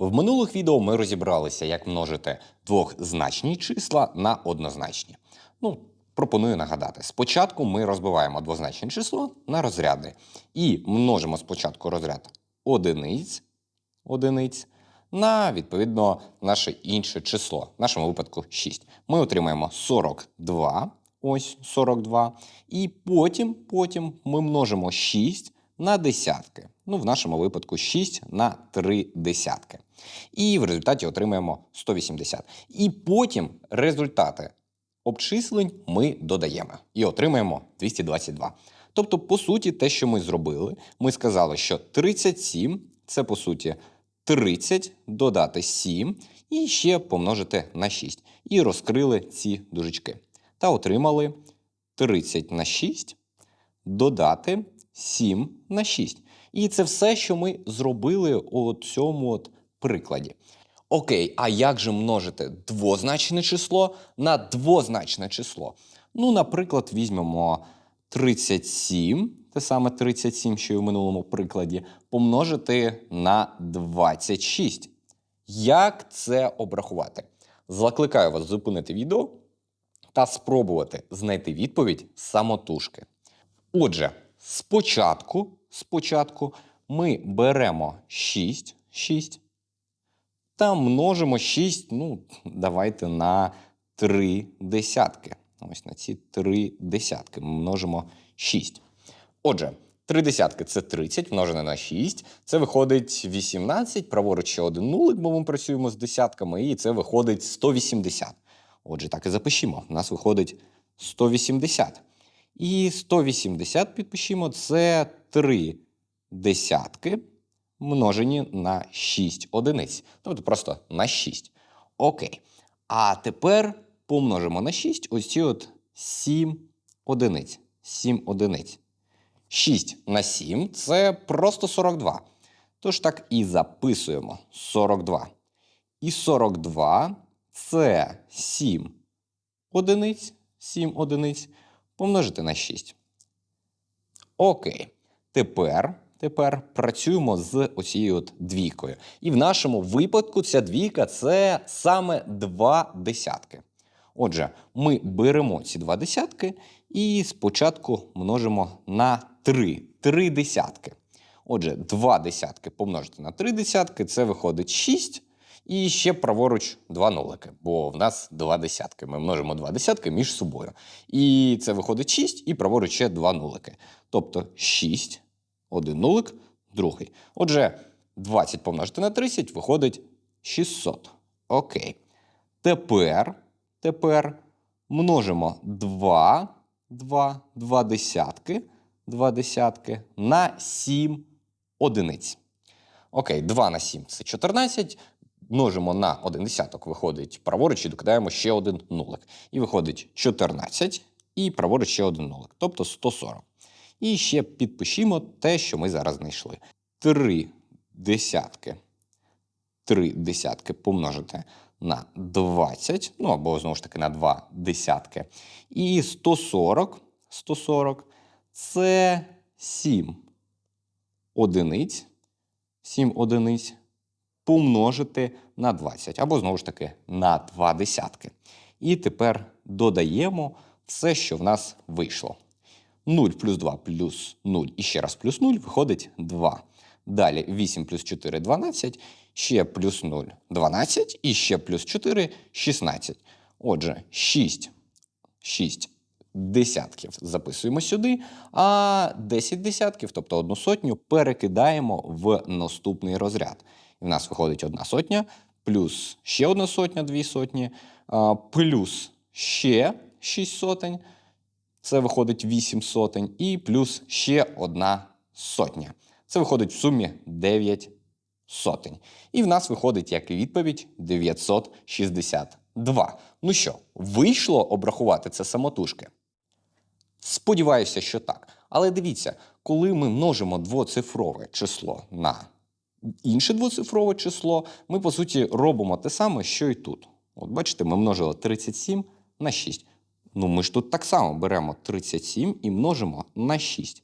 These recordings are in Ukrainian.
В минулих відео ми розібралися, як множити двохзначні числа на однозначні. Ну, пропоную нагадати. Спочатку ми розбиваємо двозначне число на розряди і множимо спочатку розряд одиниць, одиниць на відповідно наше інше число, в нашому випадку 6. Ми отримаємо 42, ось 42, і потім, потім ми множимо 6 на десятки. Ну, в нашому випадку 6 на 3 десятки. І в результаті отримаємо 180. І потім результати обчислень ми додаємо і отримаємо 222. Тобто, по суті, те, що ми зробили, ми сказали, що 37 це по суті 30 додати 7 і ще помножити на 6. І розкрили ці дужечки. Та отримали 30 на 6 додати 7 на 6. І це все, що ми зробили у цьому от прикладі. Окей, а як же множити двозначне число на двозначне число? Ну, наприклад, візьмемо 37, те саме 37, що і в минулому прикладі, помножити на 26. Як це обрахувати? Закликаю вас зупинити відео та спробувати знайти відповідь самотужки. Отже, спочатку, спочатку ми беремо 6, 6 та множимо 6, ну, давайте на 3 десятки. Ось на ці 3 десятки ми множимо 6. Отже, 3 десятки це 30, множене на 6. Це виходить 18, праворуч ще один нулик, бо ми працюємо з десятками, і це виходить 180. Отже, так і запишімо. У нас виходить 180. І 180 підпишімо це 3 десятки множені на 6 одиниць. Тобто просто на 6. Окей. А тепер помножимо на 6 ось ці от 7 одиниць. 7 одиниць. 6 на 7 це просто 42. Тож так і записуємо 42. І 42 це 7 одиниць. 7 одиниць помножити на 6. Окей. Тепер, тепер працюємо з оцією от двійкою. І в нашому випадку ця двійка це саме два десятки. Отже, ми беремо ці два десятки і спочатку множимо на 3. 3 десятки. Отже, 2 десятки помножити на 3 десятки це виходить 6. І ще праворуч два нолики, бо в нас два десятки. Ми множимо два десятки між собою. І це виходить 6, і праворуч ще два нулики. Тобто 6, один нулик, другий. Отже, 20 помножити на 30 виходить 600. Окей. Тепер, тепер множимо 2, 2, 2 десятки, 2 десятки на 7 одиниць. Окей, 2 на 7 це 14. Множимо на 1 десяток, виходить праворуч і докидаємо ще один нулик. І виходить 14, і праворуч ще один нулик, тобто 140. І ще підпишімо те, що ми зараз знайшли. 3 десятки. 3 десятки помножити на 20, ну або знову ж таки на 2 десятки. І 140, 140 це 7 одиниць. 7 одиниць помножити на 20, або знову ж таки на 2 десятки. І тепер додаємо все, що в нас вийшло. 0 плюс 2 плюс 0 і ще раз плюс 0 виходить 2. Далі 8 плюс 4 12, ще плюс 0 12 і ще плюс 4 16. Отже, 6, 6 десятків записуємо сюди, а 10 десятків, тобто одну сотню, перекидаємо в наступний розряд. І в нас виходить одна сотня, плюс ще одна сотня, дві сотні, плюс ще 6 сотень. Це виходить 8 сотень, і плюс ще одна сотня. Це виходить в сумі 9 сотень. І в нас виходить як відповідь 962. Ну що, вийшло обрахувати це самотужки? Сподіваюся, що так. Але дивіться, коли ми множимо двоцифрове число на інше двоцифрове число, ми по суті робимо те саме, що і тут. От бачите, ми множили 37 на 6. Ну, ми ж тут так само беремо 37 і множимо на 6.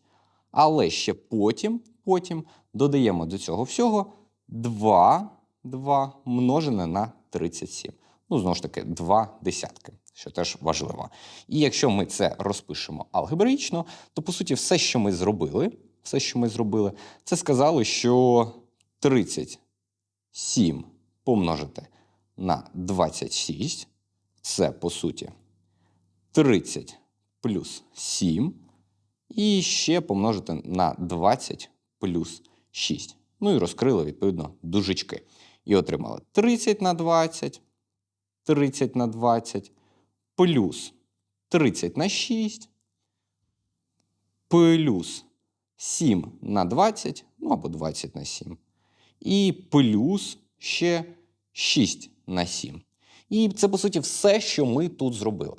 Але ще потім, потім додаємо до цього всього 2, 2 множене на 37. Ну, знову ж таки, 2 десятки, що теж важливо. І якщо ми це розпишемо алгебраїчно, то по суті все, що ми зробили, все, що ми зробили, це сказали, що 37 помножити на 26, це по суті 30 плюс 7, і ще помножити на 20 плюс 6. Ну і розкрили, відповідно, дужечки. І отримали 30 на 20, 30 на 20, плюс 30 на 6, плюс 7 на 20, ну або 20 на 7, і плюс ще 6 на 7. І це, по суті, все, що ми тут зробили.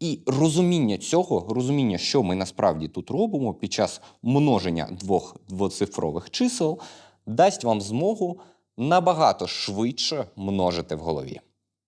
І розуміння цього, розуміння, що ми насправді тут робимо під час множення двох двоцифрових чисел, дасть вам змогу набагато швидше множити в голові.